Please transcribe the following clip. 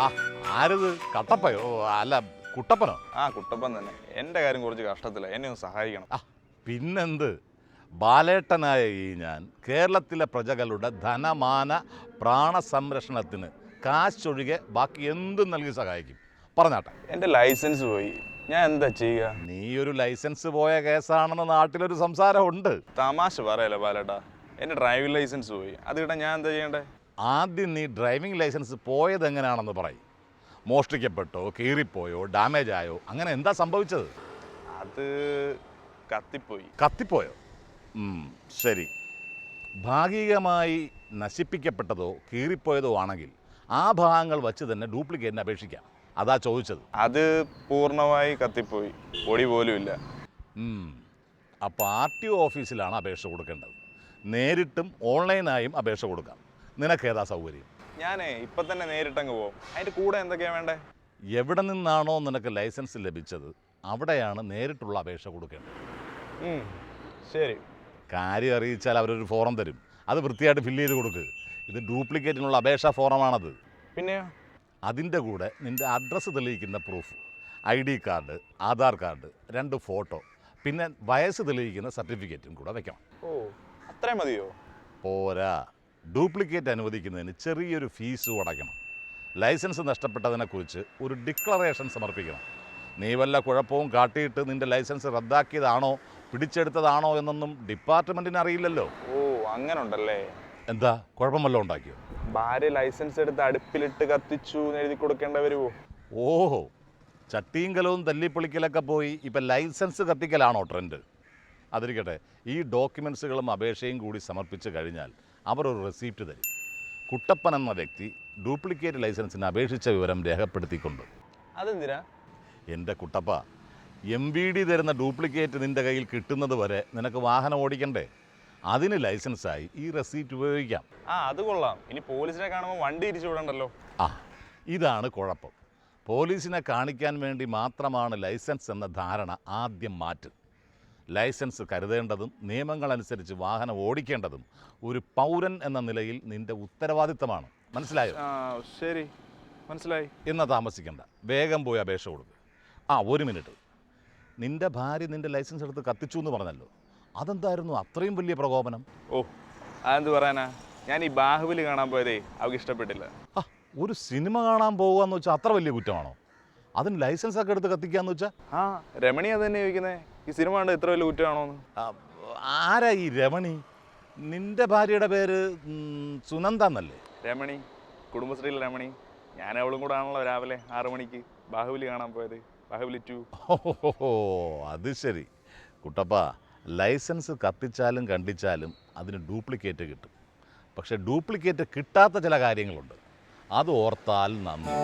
ആ ആരത്? കട്ടപ്പയോ? ഓ, അല്ല കുട്ടപ്പനോ? ആ കുട്ടപ്പൻ തന്നെ. എന്റെ കാര്യം കുറച്ച് കഷ്ടത്തില്ല എന്നെ ഒന്ന് സഹായിക്കണം. ആ പിന്നെന്ത്? ബാലേട്ടനായ ഈ ഞാൻ കേരളത്തിലെ പ്രജകളുടെ ധനമാന പ്രാണസംരക്ഷണത്തിന് കാശൊഴികെ ബാക്കി എന്തും നൽകി സഹായിക്കും. പറഞ്ഞാട്ടെ. എന്റെ ലൈസൻസ് പോയി. ഞാൻ എന്താ ചെയ്യുക? നീ ഒരു ലൈസൻസ് പോയ കേസാണെന്ന് നാട്ടിലൊരു സംസാരമുണ്ട്. തമാശ പറയല്ലേ ബാലേട്ടാ. എന്റെ ഡ്രൈവിംഗ് ലൈസൻസ് പോയി. അത് കിട്ടാൻ ഞാൻ എന്താ ചെയ്യണ്ടേ? ആദ്യം നീ ഡ്രൈവിംഗ് ലൈസൻസ് പോയത് എങ്ങനെയാണെന്ന് പറയും. മോഷ്ടിക്കപ്പെട്ടോ കീറിപ്പോയോ ഡാമേജ് ആയോ അങ്ങനെ എന്താ സംഭവിച്ചത്? അത് കത്തിപ്പോയി. കത്തിപ്പോയോ? ശരി. ഭാഗികമായി നശിപ്പിക്കപ്പെട്ടതോ കീറിപ്പോയതോ ആണെങ്കിൽ ആ ഭാഗങ്ങൾ വച്ച് തന്നെ ഡ്യൂപ്ലിക്കേറ്റിന് അപേക്ഷിക്കാം. അതാ ചോദിച്ചത്. അത് പൂർണമായി കത്തിപ്പോയി. പൊടി പോലും ഇല്ല. അപ്പോൾ ആർ ടി ഒ ഓഫീസിലാണ് അപേക്ഷ കൊടുക്കേണ്ടത്. നേരിട്ടും ഓൺലൈനായും അപേക്ഷ കൊടുക്കാം. നിനക്കേതാ സൗകര്യം? ഞാനേ ഇപ്പം തന്നെ നേരിട്ടങ്ങ് പോകും അതിന്റെ കൂടെ എന്തൊക്കെയാ വേണ്ടേ? എവിടെ നിന്നാണോ നിനക്ക് ലൈസൻസ് ലഭിച്ചത് അവിടെയാണ് നേരിട്ടുള്ള അപേക്ഷ കൊടുക്കേണ്ടത്. ശരി. കാര്യം അറിയിച്ചാൽ അവരൊരു ഫോറം തരും. അത് വൃത്തിയായിട്ട് ഫില്ല് ചെയ്ത് കൊടുക്ക്. ഇത് ഡ്യൂപ്ലിക്കേറ്റിനുള്ള അപേക്ഷാ ഫോറമാണത്. പിന്നെ അതിന്റെ കൂടെ നിന്റെ അഡ്രസ്സ് തെളിയിക്കുന്ന proof I D card Aadhaar card രണ്ട് ഫോട്ടോ പിന്നെ വയസ്സ് തെളിയിക്കുന്ന സർട്ടിഫിക്കറ്റും കൂടെ വെക്കണം. ഓ അത്രയും മതിയോ? പോരാ. ഡ്യൂപ്ലിക്കേറ്റ് അനുവദിക്കുന്നതിന് ചെറിയൊരു ഫീസ് അടയ്ക്കണം ലൈസൻസ് നഷ്ടപ്പെട്ടതിനെക്കുറിച്ച് ഒരു ഡിക്ലറേഷൻ സമർപ്പിക്കണം. നീ വല്ല കുഴപ്പവും കാട്ടിയിട്ട് നിന്റെ ലൈസൻസ് റദ്ദാക്കിയതാണോ പിടിച്ചെടുത്തതാണോ എന്നൊന്നും ഡിപ്പാർട്ട്മെന്റിന് അറിയില്ലല്ലോ. ഓ അങ്ങനെ ഉണ്ടല്ലേ എന്താ? കുഴപ്പം വല്ലതും ഉണ്ടാക്കിയോ? ഭാര്യ ലൈസൻസ് എടുത്ത് അടുപ്പിലിട്ട് കത്തിച്ചു എഴുതി കൊടുക്കേണ്ട വരുമോ ഓഹോ ചട്ടിയും കലവും തല്ലിപ്പൊളിക്കലൊക്കെ പോയി ഇപ്പം ലൈസൻസ് കത്തിക്കലാണോ ട്രെൻഡ്? അതിരിക്കട്ടെ ഈ ഡോക്യുമെൻസുകളും അപേക്ഷയും കൂടി സമർപ്പിച്ച് കഴിഞ്ഞാൽ അവർ ഒരു റെസീപ്റ്റ് തരും. കുട്ടപ്പൻ എന്ന വ്യക്തി ഡ്യൂപ്ലിക്കേറ്റ് ലൈസൻസിന് അപേക്ഷിച്ച വിവരം രേഖപ്പെടുത്തിക്കൊണ്ട്. അതെന്തിനാ? എന്റെ കുട്ടപ്പ എം വി ഡി തരുന്ന ഡ്യൂപ്ലിക്കേറ്റ് നിന്റെ കയ്യിൽ കിട്ടുന്നത് വരെ നിനക്ക് വാഹനം ഓടിക്കണ്ടേ? അതിന് ലൈസൻസായി ഈ റെസീപ്റ്റ് ഉപയോഗിക്കാം. ആ അത് കൊള്ളാം. ഇനി പോലീസിനെ കാണുമ്പോൾ വണ്ടി ഇരിച്ചു വിടണ്ടല്ലോ. ആ ഇതാണ് കുഴപ്പം. പോലീസിനെ കാണിക്കാൻ വേണ്ടി മാത്രമാണ് ലൈസൻസ് എന്ന ധാരണ ആദ്യം മാറ്റും. ലൈസൻസ് കരുതേണ്ടതും നിയമങ്ങളനുസരിച്ച് വാഹനം ഓടിക്കേണ്ടതും ഒരു പൗരൻ എന്ന നിലയിൽ നിന്റെ ഉത്തരവാദിത്തമാണ്. മനസ്സിലായോ? ശരി. മനസ്സിലായി. എന്നാ താമസിക്കണ്ട. വേഗം പോയി അപേക്ഷ കൊടുക്കുക ആ ഒരു മിനിറ്റ്. നിന്റെ ഭാര്യ നിന്റെ ലൈസൻസ് എടുത്ത് കത്തിച്ചു എന്ന് പറഞ്ഞല്ലോ. അതെന്തായിരുന്നു അത്രയും വലിയ പ്രകോപനം? ഓ അതെന്ത് പറയാനാ? ഞാൻ ഈ ബാഹുബലി കാണാൻ പോയതേ അവർക്ക് ഇഷ്ടപ്പെട്ടില്ല. ആ ഒരു സിനിമ കാണാൻ പോകുക എന്ന് വെച്ചാൽ അത്ര വലിയ കുറ്റമാണോ? അതിന് ലൈസൻസ് ഒക്കെ എടുത്ത് കത്തിക്കാന്ന് വെച്ചാൽ ആ രമണി അത് തന്നെ ചോദിക്കുന്നത് ഈ സിനിമ കണ്ട് ഇത്ര വലിയ കുറ്റമാണോന്ന് ആരാ ഈ രമണി? നിന്റെ ഭാര്യയുടെ പേര് സുനന്ദ എന്നല്ലേ? രമണി കുടുംബശ്രീയിലെ രമണി. ഞാൻ അവളും കൂടെ ആണല്ലോ രാവിലെ ആറു മണിക്ക് ബാഹുബലി കാണാൻ പോയത്. ബാഹുബലി ടു. ഓ അത് ശരി. കുട്ടപ്പ ലൈസൻസ് കത്തിച്ചാലും കണ്ടിച്ചാലും അതിന് ഡ്യൂപ്ലിക്കേറ്റ് കിട്ടും. പക്ഷെ ഡ്യൂപ്ലിക്കേറ്റ് കിട്ടാത്ത ചില കാര്യങ്ങളുണ്ട്. അത് ഓർത്താൽ നന്ദി.